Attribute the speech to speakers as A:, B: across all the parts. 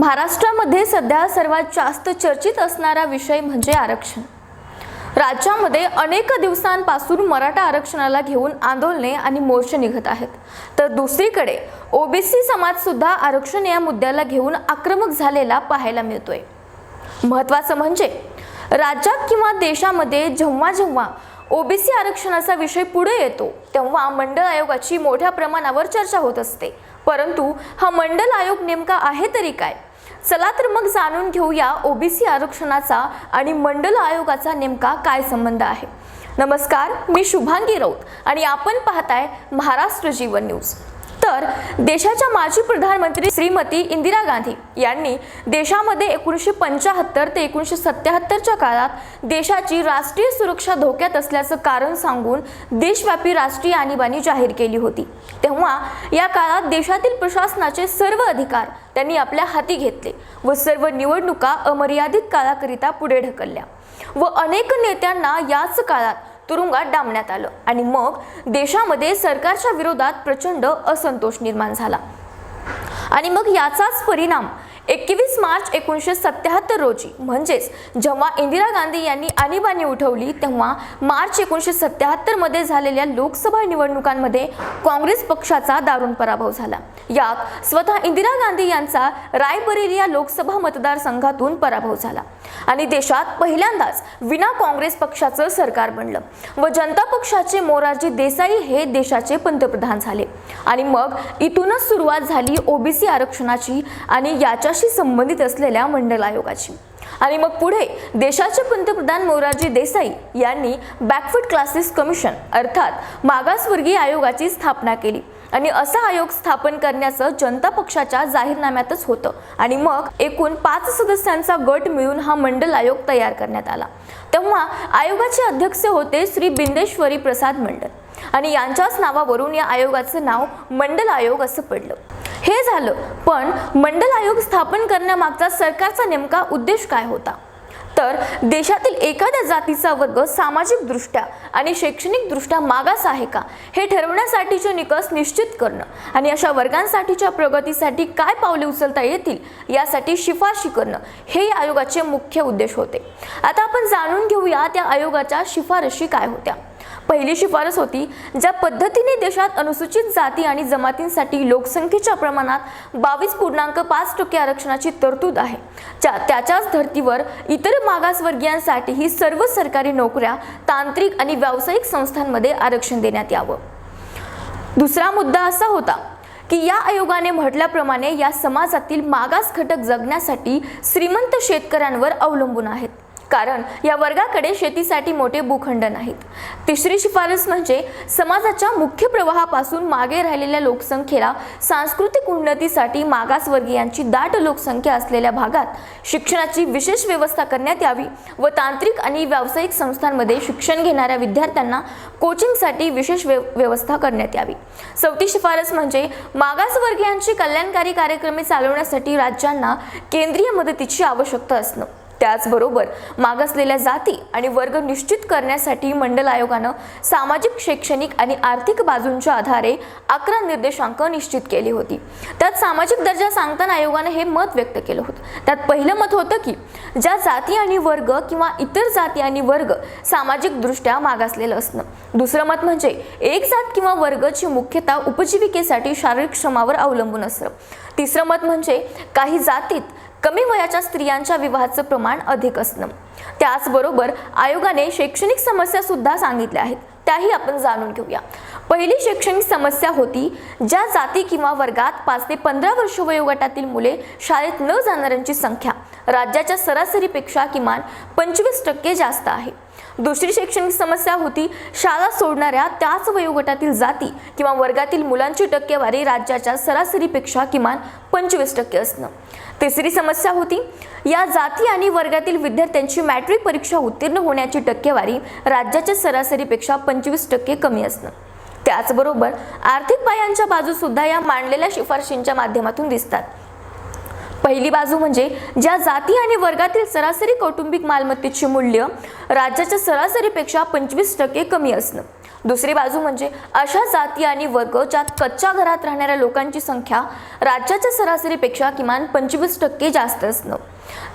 A: महाराष्ट्रामध्ये सध्या सर्वात जास्त चर्चित असणारा विषय म्हणजे आरक्षण. राज्यामध्ये अनेक दिवसांपासून मराठा आरक्षणाला घेऊन आंदोलने आणि मोर्चे निघत आहेत. तर दुसरीकडे ओबीसी समाज सुद्धा आरक्षण या मुद्द्याला घेऊन आक्रमक झालेला पाहायला मिळतोय. महत्त्वाचं म्हणजे राज्यात किंवा देशामध्ये जेव्हा जेव्हा ओबीसी आरक्षणाचा विषय पुढे येतो तेव्हा मंडळ आयोगाची मोठ्या प्रमाणावर चर्चा होत असते. परंतु हा मंडल आयोग नेमका आहे तरी काय? चला तर मग जाणून घेऊया ओबीसी आरक्षणाचा आणि मंडल आयोगाचा नेमका काय संबंध आहे. नमस्कार मी शुभांगी राऊत आणि आपण पाहताय महाराष्ट्र जीवन न्यूज. तर देशाच्या माजी प्रधानमंत्री श्रीमती इंदिरा गांधी यांनी देशामध्ये एकोणीसशे पंचाहत्तर ते एकोणीसशे सत्याहत्तरच्या काळात देशाची राष्ट्रीय सुरक्षा धोक्यात असल्याचं कारण सांगून देशव्यापी राष्ट्रीय आणीबाणी जाहीर केली होती. तेव्हा या काळात देशातील प्रशासनाचे सर्व अधिकार त्यांनी आपल्या हाती घेतले व सर्व निवडणुका अमर्यादित काळाकरिता पुढे ढकलल्या व अनेक नेत्यांना याच काळात तुरुंगात डांबण्यात आलं आणि मग देशामध्ये सरकारच्या विरोधात प्रचंड असंतोष निर्माण झाला. आणि मग याचाच परिणाम एकवीस मार्च एकोणीसशे सत्याहत्तर रोजी म्हणजेच जेव्हा इंदिरा गांधी यांनी आणीबाणी उठवली तेव्हा मार्च एकोणीसशे सत्याहत्तरमध्ये झालेल्या लोकसभा निवडणुकांमध्ये काँग्रेस पक्षाचा दारुण पराभव झाला. यात स्वतः इंदिरा गांधी यांचा रायबरेली या लोकसभा मतदारसंघातून पराभव झाला आणि देशात पहिल्यांदाच विना काँग्रेस पक्षाचं सरकार बनलं व जनता पक्षाचे मोरारजी देसाई हे देशाचे पंतप्रधान झाले. आणि मग इथूनच सुरुवात झाली ओबीसी आरक्षणाची आणि याच्या याच्याशी संबंधित असलेल्या मंडल आयोगाची. आणि मग पुढे देशाचे पंतप्रधान मोरारजी देसाई यांनी बॅकफूट क्लासेस कमिशन अर्थात मागासवर्गीय आयोगाची स्थापना केली. आणि असा आयोग स्थापन करण्याचं जनता पक्षाच्या जाहीरनाम्यातच होतं. आणि मग एकूण पाच सदस्यांचा गट मिळून हा मंडल आयोग तयार करण्यात आला. तेव्हा आयोगाचे अध्यक्ष होते श्री बिंदेश्वरी प्रसाद मंडल. आणि यांच्याच नावावरून या आयोगाचं नाव मंडल आयोग असं पडलं. हे झालं. पण मंडल आयोग स्थापन करण्यामागचा सरकारचा नेमका उद्देश काय होता? तर देशातील एखाद्या जातीचा वर्ग सामाजिकदृष्ट्या आणि शैक्षणिकदृष्ट्या मागास आहे का? हे ठरवण्यासाठीचे निकष निश्चित करणं आणि अशा वर्गांसाठीच्या प्रगतीसाठी काय पावले उचलता येतील यासाठी शिफारशी करणं हे या आयोगाचे मुख्य उद्देश होते. आता आपण जाणून घेऊया त्या आयोगाच्या शिफारशी काय होत्या. पहिली शिफारस होती ज्या पद्धतीने देशात अनुसूचित जाती आणि जमातींसाठी लोकसंख्येच्या प्रमाणात बावीस पूर्णांक पाच टक्के आरक्षणाची तरतूद आहे. त्याच्याच धर्तीवर इतर मागासवर्गीयांसाठीही सर्व सरकारी नोकऱ्या तांत्रिक आणि व्यावसायिक संस्थांमध्ये आरक्षण देण्यात यावं. दुसरा मुद्दा असा होता की या आयोगाने म्हटल्याप्रमाणे या समाजातील मागास घटक जगण्यासाठी श्रीमंत शेतकऱ्यांवर अवलंबून आहेत. कारण या वर्गाकडे शेतीसाठी मोठे भूखंड नाहीत. तिसरी शिफारस म्हणजे समाजाच्या मुख्य प्रवाहापासून मागे राहिलेल्या लोकसंख्येला सांस्कृतिक उन्नतीसाठी मागासवर्गीयांची दाट लोकसंख्या असलेल्या भागात शिक्षणाची विशेष व्यवस्था करण्यात यावी व तांत्रिक आणि व्यावसायिक संस्थांमध्ये शिक्षण घेणाऱ्या विद्यार्थ्यांना कोचिंगसाठी विशेष व्य व्यवस्था करण्यात यावी. चौथी शिफारस म्हणजे मागासवर्गीयांची कल्याणकारी कार्यक्रमे चालवण्यासाठी राज्यांना केंद्रीय मदतीची आवश्यकता असणं. त्याचबरोबर मागासलेल्या जाती आणि वर्ग निश्चित करण्यासाठी मंडल आयोगानं सामाजिक शैक्षणिक आणि आर्थिक बाजूंच्या आधारे अकरा निर्देशांक निश्चित केली होती. त्यात सामाजिक दर्जा सांगताना आयोगानं हे मत व्यक्त केलं होतं. त्यात पहिलं मत होतं की ज्या जाती आणि वर्ग किंवा इतर जाती आणि वर्ग सामाजिकदृष्ट्या मागासलेलं असणं. दुसरं मत म्हणजे एक जात किंवा वर्गची मुख्यतः उपजीविकेसाठी शारीरिक श्रमावर अवलंबून असणं. तिसरं मत म्हणजे काही जातीत कमी वयाच्या स्त्रियांच्या विवाहाचं प्रमाण अधिक असणं. त्याचबरोबर आयोगाने शैक्षणिक समस्या सुद्धा सांगितल्या आहेत. त्याही आपण जाणून घेऊया. पहिली शैक्षणिक समस्या होती ज्या जाती किंवा वर्गात पाच ते पंधरा वर्ष वयोगटातील मुले शाळेत न जाणाऱ्यांची संख्या. राज्याच्या सरासरीपेक्षा किमान पंचवीस टक्के जास्त आहे. दुसरी शैक्षणिक समस्या होती शाळा सोडणाऱ्या त्याच वयोगटातील जाती किंवा वर्गातील मुलांची टक्केवारी राज्याच्या सरासरीपेक्षा किमान पंचवीस टक्के असणं. तिसरी समस्या होती या जाती आणि वर्गातील विद्यार्थ्यांची मॅट्रिक परीक्षा उत्तीर्ण होण्याची टक्केवारी राज्याच्या सरासरीपेक्षा पंचवीस टक्के कमी असणं. त्याचबरोबर आर्थिक पायांच्या बाजूसुद्धा या मांडलेल्या शिफारशींच्या माध्यमातून दिसतात. पहिली बाजू म्हणजे ज्या जाती आणि वर्गातील सरासरी कौटुंबिक मालमत्तेचे मूल्य राज्याच्या सरासरीपेक्षा पंचवीस टक्के कमी असणं. दुसरी बाजू म्हणजे अशा जाती आणि वर्ग ज्यात कच्च्या घरात राहणाऱ्या लोकांची संख्या राज्याच्या सरासरीपेक्षा किमान पंचवीस टक्के जास्त असणं.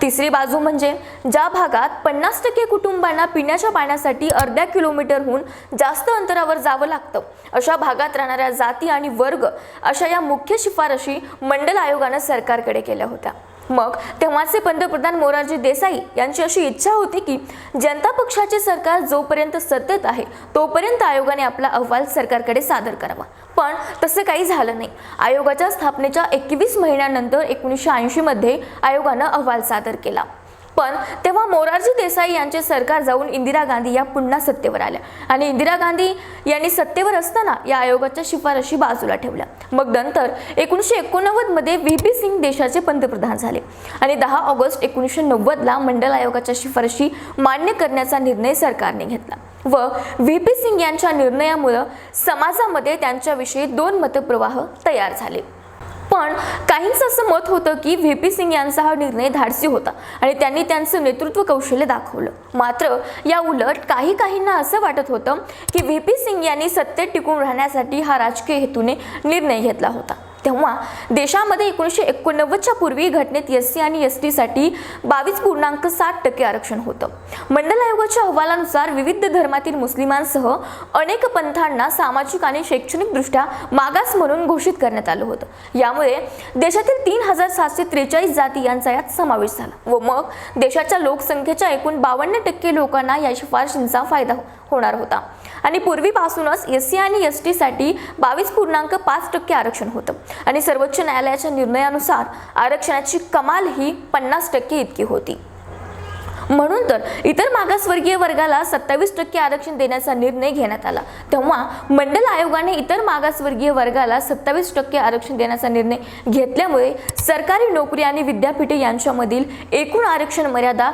A: तिसरी बाजू म्हणजे ज्या भागात पन्नास टक्के कुटुंबांना पिण्याच्या पाण्यासाठी अर्ध्या किलोमीटरहून जास्त अंतरावर जावं लागतं अशा भागात राहणाऱ्या जाती आणि वर्ग अशा या मुख्य शिफारशी मंडल आयोगानं सरकारकडे केल्या होत्या. मग तेव्हाचे पंतप्रधान मोरारजी देसाई यांची अशी इच्छा होती की जनता पक्षाचे सरकार जोपर्यंत सत्तेत आहे तोपर्यंत आयोगाने आपला अहवाल सरकारकडे सादर करावा. पण तसे काही झालं नाही. आयोगाच्या स्थापनेच्या एकवीस महिन्यानंतर एकोणीसशे ऐंशीमध्ये आयोगानं अहवाल सादर केला. पण तेव्हा मोरारजी देसाई यांचे सरकार जाऊन इंदिरा गांधी या पुन्हा सत्तेवर आल्या. आणि इंदिरा गांधी यांनी सत्तेवर असताना या आयोगाच्या शिफारशी बाजूला ठेवल्या. मग नंतर एकोणीसशे एकोणनव्वदमध्ये व्ही पी सिंग देशाचे पंतप्रधान झाले. आणि दहा ऑगस्ट एकोणीसशे नव्वदला मंडल आयोगाच्या शिफारशी मान्य करण्याचा निर्णय सरकारने घेतला व व्ही पी सिंग यांच्या निर्णयामुळं समाजामध्ये त्यांच्याविषयी दोन मतप्रवाह तयार झाले. पण काहींचं असं मत होतं की व्ही पी सिंग यांचा हा निर्णय धाडसी होता आणि त्यांनी त्यांचं नेतृत्व कौशल्य दाखवलं. मात्र या उलट काही काहींना असं वाटत होतं की व्ही पी सिंग यांनी सत्तेत टिकून राहण्यासाठी हा राजकीय हेतूने निर्णय घेतला होता. तेव्हा देशामध्ये एकोणीसशे एकोणनव्वदच्या पूर्वी घटनेत एस सी आणि एस टीसाठी बावीस पूर्णांक सात टक्के आरक्षण होतं. मंडल आयोगाच्या अहवालानुसार विविध धर्मातील मुस्लिमांसह अनेक पंथांना सामाजिक आणि शैक्षणिकदृष्ट्या मागास म्हणून घोषित करण्यात आलं होतं. यामुळे देशातील तीन हजार सातशे त्रेचाळीस जाती यांचा यात समावेश झाला व मग देशाच्या लोकसंख्येच्या एकूण बावन्न टक्के लोकांना या शिफारशींचा फायदा होणार होता. आणि पूर्वीपासूनच एस सी आणि एस टीसाठी बावीस पूर्णांक पाच टक्के आरक्षण होतं. आणि सर्वोच्च न्यायालयाच्या निर्णयानुसार आरक्षणाची कमाल ही पन्नास टक्के इतकी होती. म्हणून तर इतर मागासवर्गीय वर्गाला सत्तावीस टक्के आरक्षण देण्याचा निर्णय घेण्यात आला. तेव्हा मंडल आयोगाने इतर मागासवर्गीय वर्गाला सत्तावीस टक्के आरक्षण देण्याचा निर्णय घेतल्यामुळे सरकारी नोकरी आणि विद्यापीठे यांच्यामधील एकूण आरक्षण मर्यादा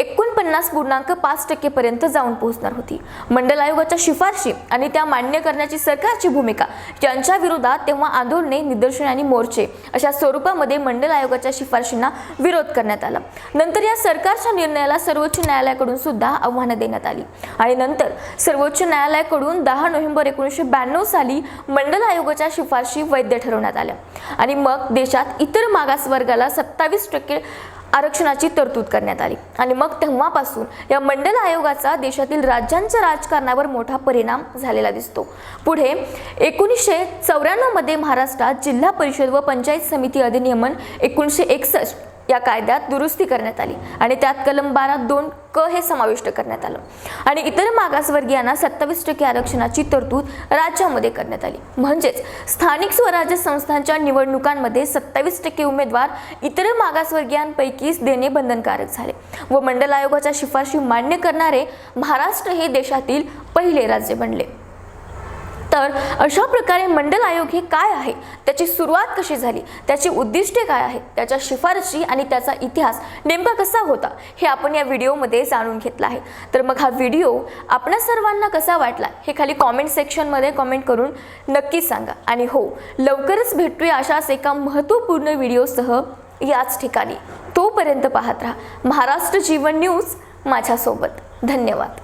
A: एकोणपन्नास पूर्णांक पाच टक्केपर्यंत जाऊन पोहोचणार होती. मंडल आयोगाच्या शिफारशी आणि त्या मान्य करण्याची सरकारची भूमिका यांच्या विरोधात तेव्हा आंदोलने निदर्शने आणि मोर्चे अशा स्वरूपामध्ये मंडल आयोगाच्या शिफारशींना विरोध करण्यात आला. नंतर या सरकारच्या निर्णयाला सर्वोच्च न्यायालयाकडून सुद्धा आव्हानं देण्यात आली. आणि नंतर सर्वोच्च न्यायालयाकडून दहा नोव्हेंबर एकोणीसशे ब्याण्णव साली मंडल आयोगाच्या शिफारशी वैध ठरवण्यात आल्या. आणि मग देशात इतर मागासवर्गाला सत्तावीस टक्के आरक्षणाची तरतूद करण्यात आली. आणि मग तेव्हापासून या मंडल आयोगाचा देशातील राज्यांच्या राजकारणावर मोठा परिणाम झालेला दिसतो. पुढे एकोणीसशे चौऱ्याण्णवमध्ये महाराष्ट्रात जिल्हा परिषद व पंचायत समिती अधिनियमन एकोणीसशे एकसष्ट या कायद्यात दुरुस्ती करण्यात आली. आणि त्यात कलम बारा दोन क हे समाविष्ट करण्यात आलं. आणि इतर मागासवर्गीयांना सत्तावीस टक्के आरक्षणाची तरतूद राज्यामध्ये करण्यात आली. म्हणजेच स्थानिक स्वराज्य संस्थांच्या निवडणुकांमध्ये सत्तावीस टक्के उमेदवार इतर मागासवर्गीयांपैकीच देणे बंधनकारक झाले व मंडल आयोगाच्या शिफारशी मान्य करणारे महाराष्ट्र हे देशातील पहिले राज्य बनले. तर अशा प्रकारे मंडल आयोग हे काय आहे? त्याची सुरुवात कशी झाली? त्याची उद्दिष्टे काय आहेत? त्याच्या शिफारशी आणि त्याचा इतिहास नेमका कसा होता? हे आपण या व्हिडिओमध्ये जाणून घेतला आहे. तर मग हा व्हिडिओ आपणा सर्वांना कसा वाटला? हे खाली कॉमेंट सेक्शनमध्ये कॉमेंट करून नक्की सांगा. आणि हो लवकरच भेटूया अशाच एका महत्त्वपूर्ण व्हिडिओसह याच ठिकाणी. तोपर्यंत पाहत राहा. महाराष्ट्र जीवन न्यूज माझ्यासोबत. धन्यवाद.